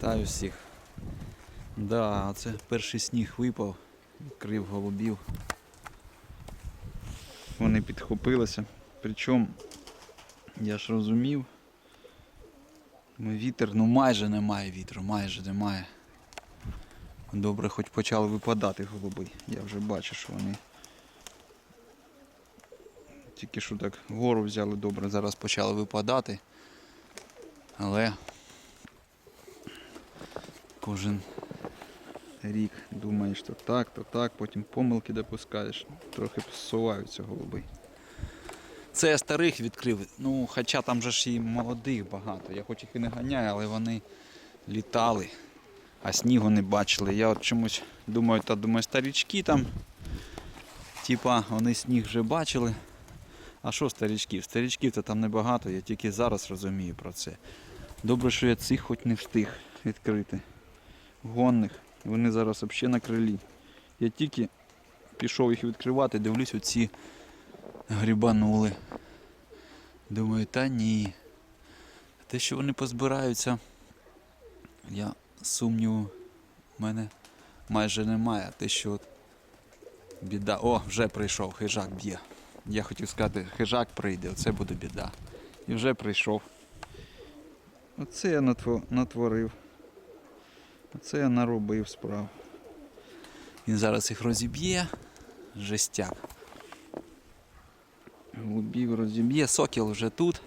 Вітаю всіх. Да, це перший сніг випав, відкрив голубів. Вони підхопилися. Причому, я ж розумів, вітер, ну майже немає вітру, майже немає. Добре, хоч почали випадати голуби. Я вже бачу, що вони тільки що так гору взяли добре, зараз почали випадати. Але кожен рік думаєш, то так, то так, потім помилки допускаєш, трохи зсуваються голуби. Це я старих відкрив, ну хоча там же ж і молодих багато. Я хоч їх і не ганяю, але вони літали, а снігу не бачили. Я от чомусь думаю, та думаю, старічки там, типа вони сніг вже бачили. А що старічків? Старічків то там небагато, я тільки зараз розумію про це. Добре, що я цих хоч не встиг відкрити. Гонних. Вони зараз взагалі на крилі. Я тільки пішов їх відкривати, дивлюсь, оці грібанули. Думаю, та ні. Те, що вони позбираються, я сумніву в мене майже немає. Те, що от біда. О, вже прийшов, хижак б'є. Я хотів сказати, хижак прийде, оце буде біда. І вже прийшов. Оце я натворив. Оце я наробив справ. Він зараз їх розіб'є. Жестяк. Голубів розіб'є, сокіл вже тут.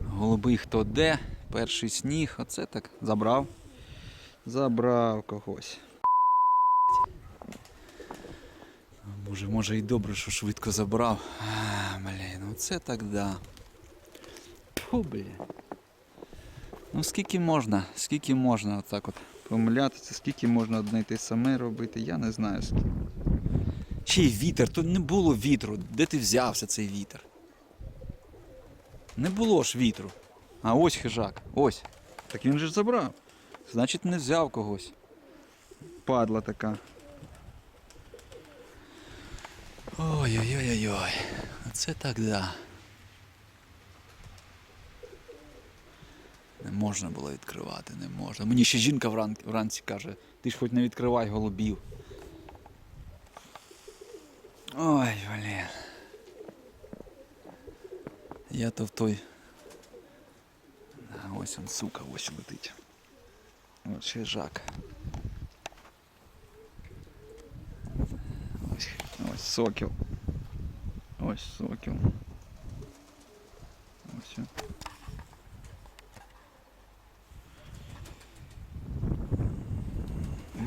Голубий хто де. Перший сніг. Оце так забрав. Забрав когось. Може, може і добре, що швидко забрав. А, блін, ну це так да. Фу, блін. Ну скільки можна, скільки можна отак от помилятися, скільки можна одне те саме робити, я не знаю скільки. Ще й вітер, тут не було вітру. Де ти взявся цей вітер? Не було ж вітру. А ось хижак, ось. Так він же ж забрав. Значить не взяв когось. Падла така. Ой-ой-ой-ой. Оце так да. Можна було відкривати, не можна. Мені ще жінка вран... вранці каже, ти ж хоч не відкривай голубів. Ой, блін. Я то в той. Ось он, сука, ось летить. Ось хижак. Ось, ось сокіл. Ось сокіл. Ось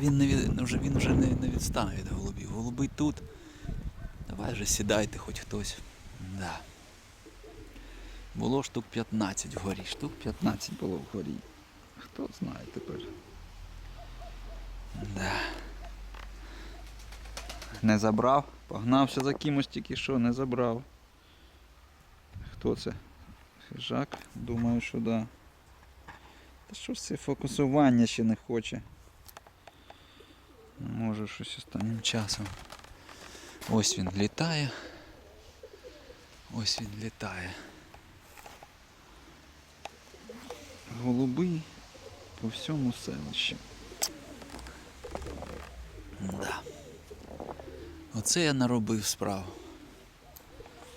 він. Він не від... вже, він вже не, не відстане від голубів. Голуби тут. Давай вже сідайте хоч хтось. Да. Було штук 15 вгорі. Штук 15 було вгорі. Хто знає тепер. Да. Не забрав. Погнався за кимось тільки що, не забрав. Хто це? Хижак? Думаю, що да. Та що ж це фокусування ще не хоче. Може щось останнім часом. Ось він літає. Ось він літає. Голуби по всьому селищі. Да. Оце я наробив справу.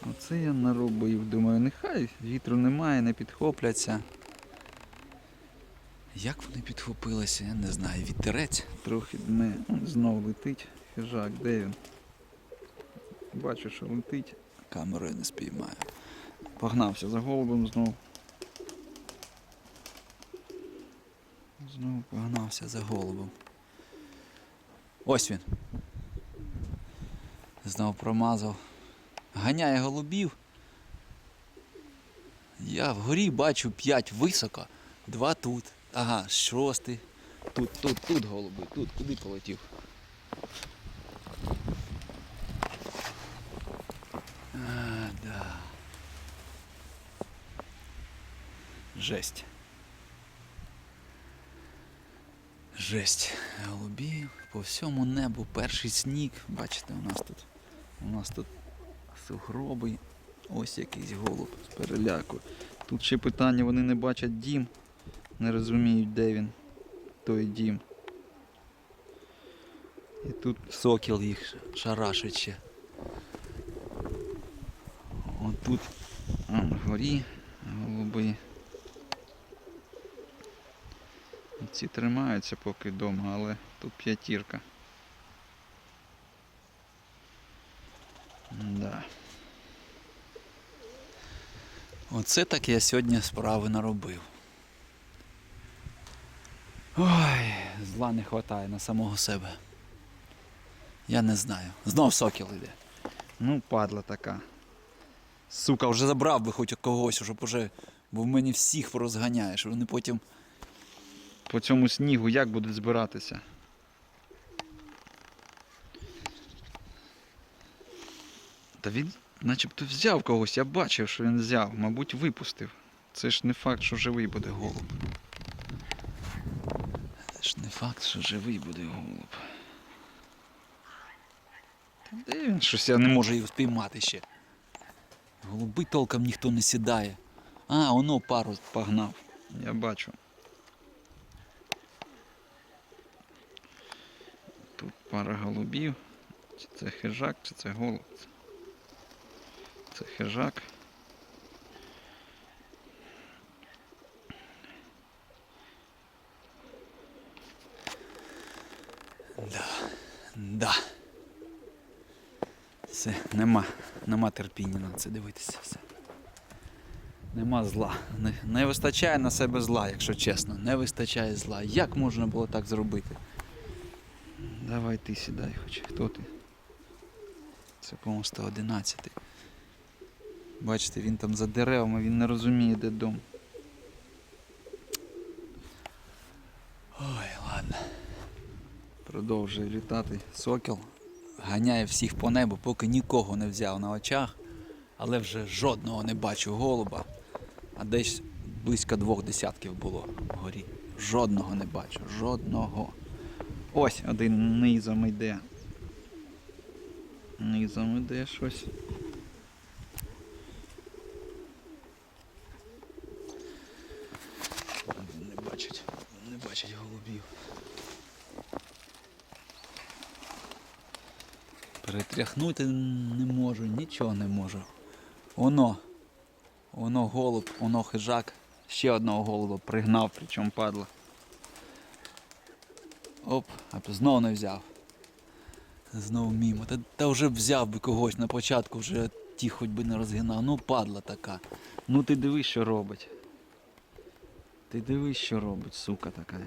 Оце я наробив. Думаю, нехай вітру немає, не підхопляться. Як вони підхопилися, я не знаю. Вітерець трохи дме. Он знов летить. Хижак, де він? Бачу, що летить. Камерою не спіймаю. Погнався за голубом знов. Знову погнався за голубом. Ось він. Знов промазав. Ганяє голубів. Я вгорі бачу 5 високо, два тут. Ага, шостий. Тут, тут, тут голуби, тут, куди полетів? А, да. Жесть. Жесть. Голубів по всьому небу перший сніг. Бачите, у нас тут у нас тут сугроби. Ось якийсь голуб з переляку. Тут ще питання, вони не бачать дім, не розуміють, де він. той дім. І тут Сокіл їх шарашить ще. отут а, вгорі голуби. Ці тримаються поки вдома, але тут п'ятірка. Да. Оце так я сьогодні справи наробив. Ой, зла не вистачає на самого себе. Я не знаю. Знов сокіл іде. Ну, падла така. Сука, вже забрав би хоч когось, щоб уже. Бо в мені всіх порозганяєш, вони потім. По цьому снігу як будуть збиратися? Та він начебто взяв когось, я бачив, що він взяв, мабуть, випустив. Це ж не факт, що живий буде голуб. Ж не факт, що живий буде голуб. Та де він? Щось я не можу його спіймати ще. Голуби толком ніхто не сідає. А, воно пару погнав. Я бачу. Тут пара голубів. Чи це хижак, чи це голуб? Це хижак. Да. Да. Все, нема, нема терпіння на це дивитися. Все. Нема зла. Не, не вистачає на себе зла, якщо чесно. Не вистачає зла. Як можна було так зробити? Давай ти сідай хоч. Хто ти? Це, по-моєму, 111. Бачите, він там за деревами, він не розуміє, де дом. Ой, ладно. Продовжує літати. Сокіл ганяє всіх по небу, поки нікого не взяв на очах, але вже жодного не бачу голуба. А десь близько двох десятків було вгорі. Жодного не бачу, жодного. Ось один низом йде. Низом йде щось. Не бачить, не бачить голубів. Перетряхнути не можу, нічого не можу. Воно, воно голуб, воно хижак. Ще одного голуба пригнав, причому падла. Оп, а знову не взяв. Знову мімо. Та, та вже взяв би когось на початку, вже ті хоч би не розгинав. Ну падла така. Ну ти дивись, що робить. Ти дивись, що робить, сука така.